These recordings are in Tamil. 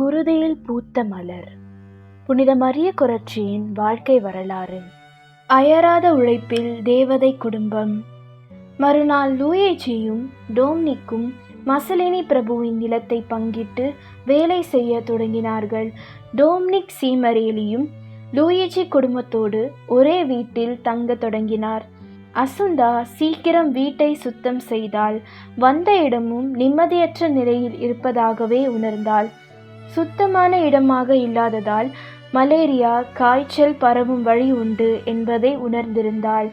குருதியில் பூத்த மலர். புனித மரிய குரட்சியின் வாழ்க்கை வரலாறு. அயராத உழைப்பில் தேவதை குடும்பம். மறுநாள் லூயேஜியும் டோம்னிக்கும் மசலினி பிரபுவின் நிலத்தை பங்கிட்டு வேலை செய்ய தொடங்கினார்கள். டோம்னிக் சீமரேலியும் லூயிஜி குடும்பத்தோடு ஒரே வீட்டில் தங்கத் தொடங்கினார். அசுந்தா சீக்கிரம் வீட்டை சுத்தம் செய்தால் வந்த இடமும் நிம்மதியற்ற நிலையில் இருப்பதாகவே உணர்ந்தாள். சுத்தமான இடமாக இல்லாததால் மலேரியா காய்ச்சல் பரவும் வழி உண்டு என்பதை உணர்ந்திருந்தாள்.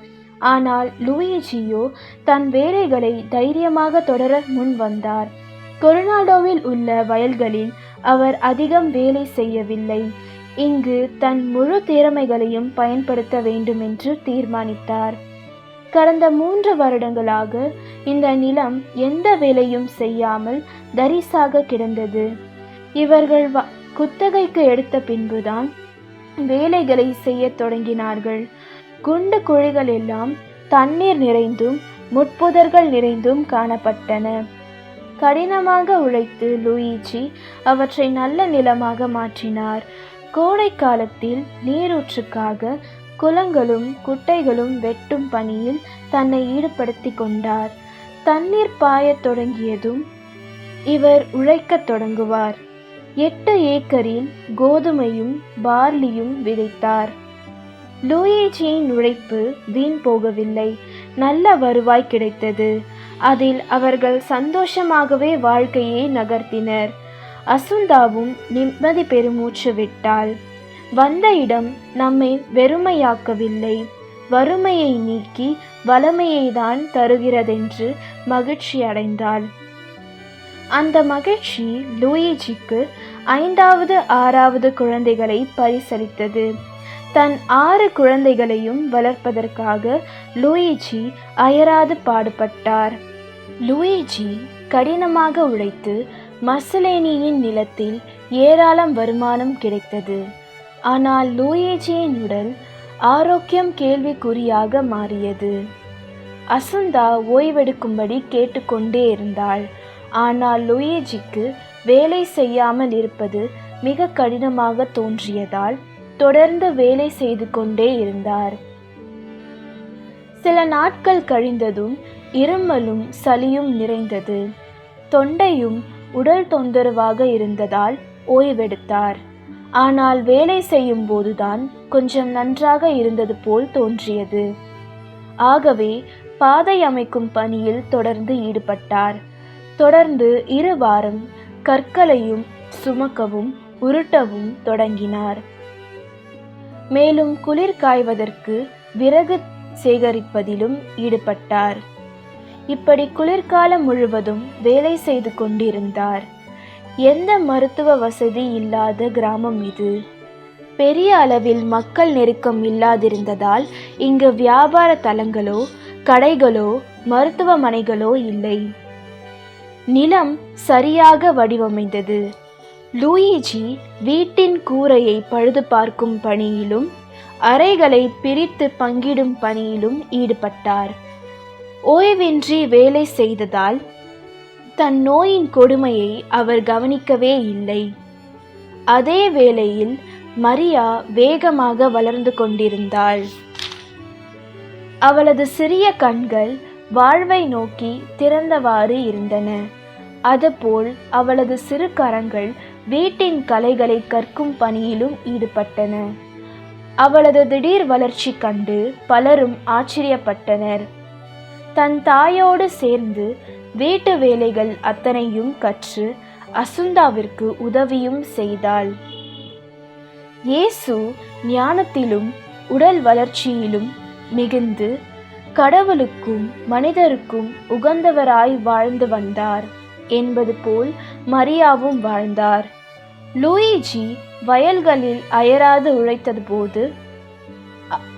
ஆனால் லூயிஜியோ தன் வேலைகளை தைரியமாக தொடர முன் வந்தார். கொரோனாடோவில் உள்ள வயல்களில் அவர் அதிகம் வேலை செய்யவில்லை. இங்கு தன் முழு திறமைகளையும் பயன்படுத்த வேண்டும் என்று தீர்மானித்தார். கடந்த மூன்று வருடங்களாக இந்த நிலம் எந்த வேலையும் செய்யாமல் தரிசாக கிடந்தது. இவர்கள் வ- குத்தகைக்கு எடுத்த பின்புதான் வேலைகளை செய்யத் தொடங்கினார்கள். குண்டு குழிகள் எல்லாம் தண்ணீர் நிறைந்தும் முட்புதர்கள் நிறைந்தும் காணப்பட்டன. கடினமாக உழைத்து லூயிஜி அவற்றை நல்ல நிலமாக மாற்றினார். கோடை காலத்தில் நீரூற்றுக்காக குளங்களும் குட்டைகளும் வெட்டும் பணியில் தன்னை ஈடுபடுத்தி கொண்டார். தண்ணீர் பாயத் தொடங்கியதும் இவர் உழைக்கத் தொடங்குவார். எட்டு ஏக்கரில் கோதுமையும் பார்லியும் விதைத்தார். லூயிஜியின் உழைப்பு வீண் போகவில்லை. நல்ல வருவாய் கிடைத்தது. அதில் அவர்கள் சந்தோஷமாகவே வாழ்க்கையை நகர்த்தினர். அசுந்தாவும் நிம்மதி பெருமூச்சு விட்டாள். வந்த இடம் நம்மை வெறுமையாக்கவில்லை. வறுமையை நீக்கி வளமையை தான் தருகிறதென்று மகிழ்ச்சி அடைந்தாள் அந்த மகிழ்ச்சி லூயிஜிக்கு ஐந்தாவது ஆறாவது குழந்தைகளை பரிசளித்தது. தன் ஆறு குழந்தைகளையும் வளர்ப்பதற்காக லூயிஜி அயராது பாடுபட்டார். லூயிஜி கடினமாக உழைத்து மசலேனியின் நிலத்தில் ஏராளம் வருமானம் கிடைத்தது. ஆனால் லூயிஜியின் உடல் ஆரோக்கியம் கேள்விக்குறியாக மாறியது. அசுந்தா ஓய்வெடுக்கும்படி கேட்டுக்கொண்டே இருந்தாள். ஆனால் லூயிஜிக்கு வேலை செய்யாமல் இருப்பது மிக கடினமாக தோன்றியதால் தொடர்ந்து வேலை செய்து கொண்டே இருந்தார். சில நாட்கள் கழிந்ததும் இருமலும் சளியும் நிறைந்தது. தொண்டையும் உடல் தொந்தரவாக இருந்ததால் ஓய்வெடுத்தார். ஆனால் வேலை செய்யும் போதுதான் கொஞ்சம் நன்றாக இருந்தது போல் தோன்றியது. ஆகவே பாதை அமைக்கும் பணியில் தொடர்ந்து ஈடுபட்டார். தொடர்ந்து இரு வாரம் கற்களையும் சுமக்கவும் உருட்டவும் தொடங்கினார். மேலும் குளிர் காய்வதற்கு விறகு சேகரிப்பதிலும் ஈடுபட்டார். இப்படி குளிர்காலம் முழுவதும் வேலை செய்து கொண்டிருந்தார். எந்த மருத்துவ வசதி இல்லாத கிராமம் இது. பெரிய அளவில் மக்கள் நெருக்கம் இல்லாதிருந்ததால் இங்கு வியாபார தலங்களோ கடைகளோ மருத்துவமனைகளோ இல்லை. நிலம் சரியாக வடிவமைந்தது. லூயிஜி வீட்டின் கூரையை பழுது பார்க்கும் பணியிலும் அறைகளை பிரித்து பங்கிடும் பணியிலும் ஈடுபட்டார். ஓய்வின்றி வேலை செய்ததால் தன் நோயின் கொடுமையை அவர் கவனிக்கவே இல்லை. அதே வேளையில் மரியா வேகமாக வளர்ந்து கொண்டிருந்தாள். அவளது சிறிய கண்கள் வாழ்வை நோக்கி திறந்தவாறு இருந்தன. அதுபோல் அவளது சிறு கரங்கள் வீட்டின் கலைகளை கற்கும் பணியிலும் ஈடுபட்டன. அவளது திடீர் வளர்ச்சி கண்டு பலரும் ஆச்சரியப்பட்டனர். தன் தாயோடு சேர்ந்து வீட்டு வேலைகள் அத்தனையும் கற்று அசுந்தாவிற்கு உதவியும் செய்தாள். இயேசு ஞானத்திலும் உடல் வளர்ச்சியிலும் மிகுந்து கடவுளுக்கும் மனிதருக்கும் உகந்தவராய் வாழ்ந்து வந்தார். என்பது போல் மரியாவும் வாழ்ந்தார். லூயிஜி வயல்களில் அயராது உழைத்தது போது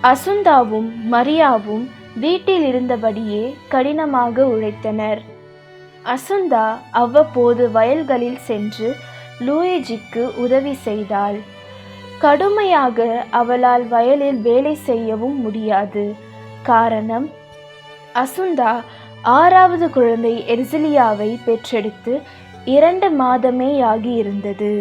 அசுந்தாவும் மரியாவும் வீட்டில் இருந்தபடியே கடினமாக உழைத்தனர். அசுந்தா அவ்வப்போது வயல்களில் சென்று லூயிஜிக்கு உதவி செய்தாள். கடுமையாக அவளால் வயலில் வேலை செய்யவும் முடியாது. காரணம் அசுந்தா ஆறாவது குழந்தை எர்சிலியாவை பெற்றெடுத்து இரண்டு மாதமே ஆகியிருந்தது